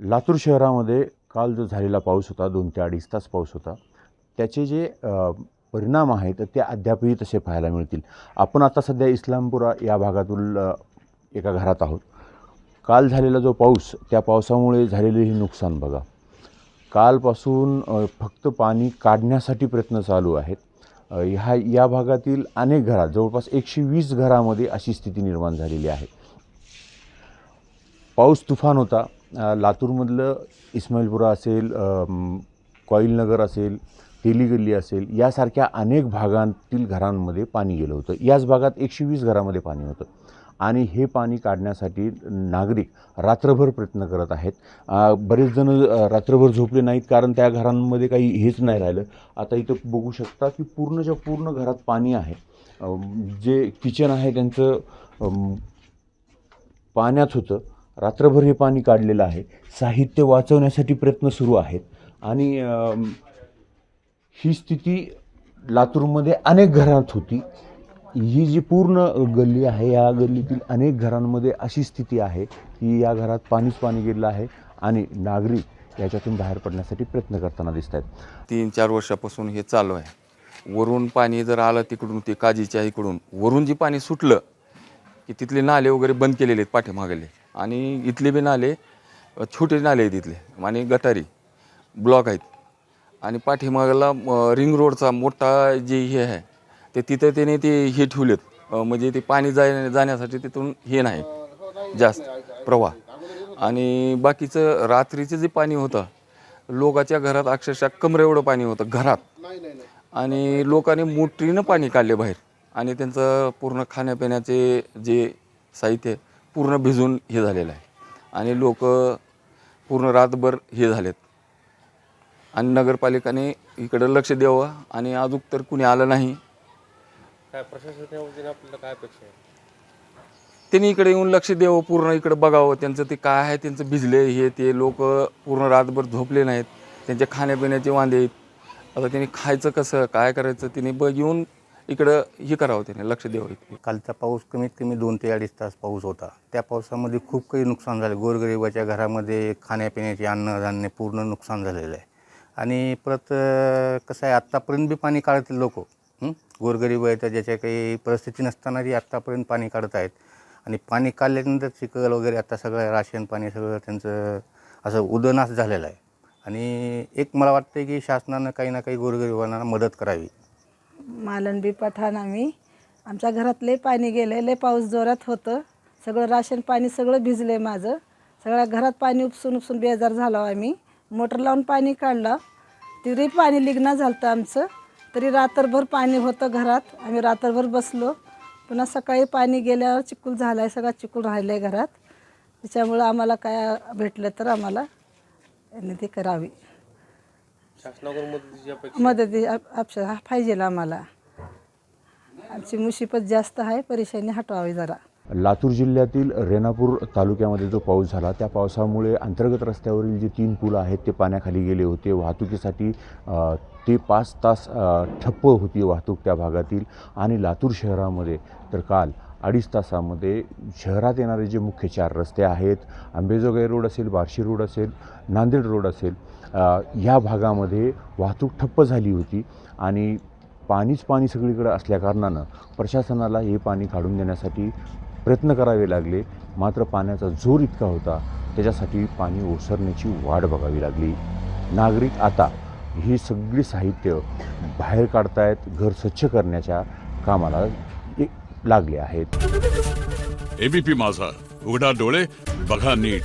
लातूर शहरामध्ये काल जो झालेला पाऊस होता दोन ते अडीच तास पाऊस होता त्याचे जे परिणाम आहेत ते अद्यापही तसे पाहायला मिळतील. आपण आता सध्या इस्लामपुरा या भागातून एका घरात आहोत. काल झालेला जो पाऊस त्या पावसामुळे झालेले हे नुकसान बघा. कालपासून फक्त पाणी काढण्यासाठी प्रयत्न चालू आहेत. ह्या या भागातील अनेक घरात जवळपास एकशे वीस घरामध्ये अशी स्थिती निर्माण झालेली आहे. पाऊस तुफान होता. लातूरमधलं इस्माईलपुरा असेल कॉईलनगर असेल तेली गल्ली असेल यासारख्या अनेक भागांतील घरांमध्ये पाणी गेलं होतं. याच भागात एकशे वीस घरामध्ये पाणी होतं. आणि हे पाणी काढण्यासाठी नागरिक रात्रभर प्रयत्न करत आहेत. बरेच जण रात्रभर झोपले नाहीत कारण त्या घरांमध्ये काही हेच नाही राहिलं. आता इथं बघू शकता की पूर्णच्या पूर्ण घरात पाणी आहे. जे किचन आहे त्यांचं पाण्यात होतं. रात्रभर हे पाणी काढलेलं आहे. साहित्य वाचवण्यासाठी प्रयत्न सुरू आहेत. आणि ही स्थिती लातूरमध्ये अनेक घरात होती. ही जी पूर्ण गल्ली आहे या गल्लीतील अनेक घरांमध्ये अशी स्थिती आहे की या घरात पाणीच पाणी गेलेलं आहे आणि नागरिक याच्यातून बाहेर पडण्यासाठी प्रयत्न करताना दिसत आहेत. तीन चार वर्षापासून हे चालू आहे. वरून पाणी जर आलं तिकडून ते काजीच्या इकडून वरून जे पाणी सुटलं की तिथले नाले वगैरे बंद केलेले आहेत पाठीमागले. आणि इथले बी नाले छोटे नाले आहेत इथले. आणि गटारी ब्लॉक आहेत. आणि पाठीमागला रिंग रोडचा मोठा जे हे आहे ते तिथं त्याने ते हे ठेवलेत. म्हणजे ते पाणी जाय जाण्यासाठी तिथून हे नाही जास्त प्रवाह. आणि बाकीचं रात्रीचं जे पाणी होतं लोकाच्या घरात अक्षरशः कमरे एवढं पाणी होतं घरात. आणि लोकांनी मोटरीनं पाणी काढले बाहेर. आणि त्यांचं पूर्ण खाण्यापिण्याचे जे साहित्य पूर्ण भिजून हे झालेलं आहे. आणि लोक पूर्ण रातभर हे झालेत. आणि नगरपालिकाने इकडं लक्ष द्यावं आणि अजून तर कुणी आलं नाही. काय प्रशासनाच्या वतीने आपल्याला काय अपेक्षा आहे? त्यांनी इकडे येऊन लक्ष द्यावं पूर्ण इकडे बघावं त्यांचं ते काय आहे त्यांचं भिजले हे ते लोक पूर्ण रातभर झोपले नाहीत. त्यांच्या खाण्यापिण्याचे वांदे आहेत. आता त्यांनी खायचं कसं काय करायचं त्यांनी बघ येऊन इकडं हे करावं त्याने लक्ष द्यावं इथे कालचा पाऊस कमीत कमी दोन ते अडीच तास पाऊस होता. त्या पावसामध्ये खूप काही नुकसान झालं. गोरगरिबाच्या घरामध्ये खाण्यापिण्याचे अन्नधान्य पूर्ण नुकसान झालेलं आहे. आणि परत कसं आहे आत्तापर्यंत बी पाणी काढतील लोक. गोरगरीब आहेत ज्याच्या काही परिस्थिती नसतानाही आत्तापर्यंत पाणी काढत आहेत आणि पाणी काढल्यानंतर चिखल वगैरे आता सगळं राशन पाणी सगळं त्यांचं असं उदनास झालेलं आहे. आणि एक मला वाटतं की शासनानं काही ना काही गोरगरिबांना मदत करावी. मालनबी पठाण आम्ही. आमच्या घरात लय पाणी गेलं लय पाऊस जोरात होतं. सगळं राशन पाणी सगळं भिजलं आहे माझं. सगळ्या घरात पाणी उपसून उपसून बेजार झालो आम्ही. मोटर लावून पाणी काढलं. तरी पाणी लिग्ना झालं आमचं. तरी रात्रभर पाणी होतं घरात. आम्ही रात्रभर बसलो. पुन्हा सकाळी पाणी गेल्यावर चिकूल झाला आहे सगळा चिकूल राहिलं आहे घरात. त्याच्यामुळं आम्हाला काय भेटलं तर आम्हाला ते करावी. शासनाकडून मदतीची अपेक्षा मदती आपशा पाहिजे आम्हाला. आमची मुसीबत जास्त आहे परेशानी हटवावी जरा. लातूर जिल्ह्यातील रेणापूर तालुक्यामध्ये जो पाऊस झाला त्या पावसामुळे अंतर्गत रस्त्यावरील जे तीन पुलं आहेत ते पाण्याखाली गेले होते. वाहतुकीसाठी ते पाच तास ठप्प होती वाहतूक त्या भागातील. आणि लातूर शहरामध्ये तर काल अडीच तासामध्ये शहरात येणारे जे मुख्य चार रस्ते आहेत आंबेजोगाई रोड असेल बार्शी रोड असेल नांदेड रोड असेल या ह्या भागामध्ये वाहतूक ठप्प झाली होती आणि पाणीच पाणी सगळीकडे असल्याकारणानं प्रशासनाला हे पाणी काढून देण्यासाठी प्रयत्न करावे लागले. मात्र पाण्याचा जोर इतका होता त्याच्यासाठी पाणी ओसरण्याची वाट बघावी लागली. नागरिक आता ही सगळी साहित्य बाहेर काढतायत घर स्वच्छ करण्याच्या कामाला लागले आहेत. एबीपी माझा. उघडा डोळे बघा नीट.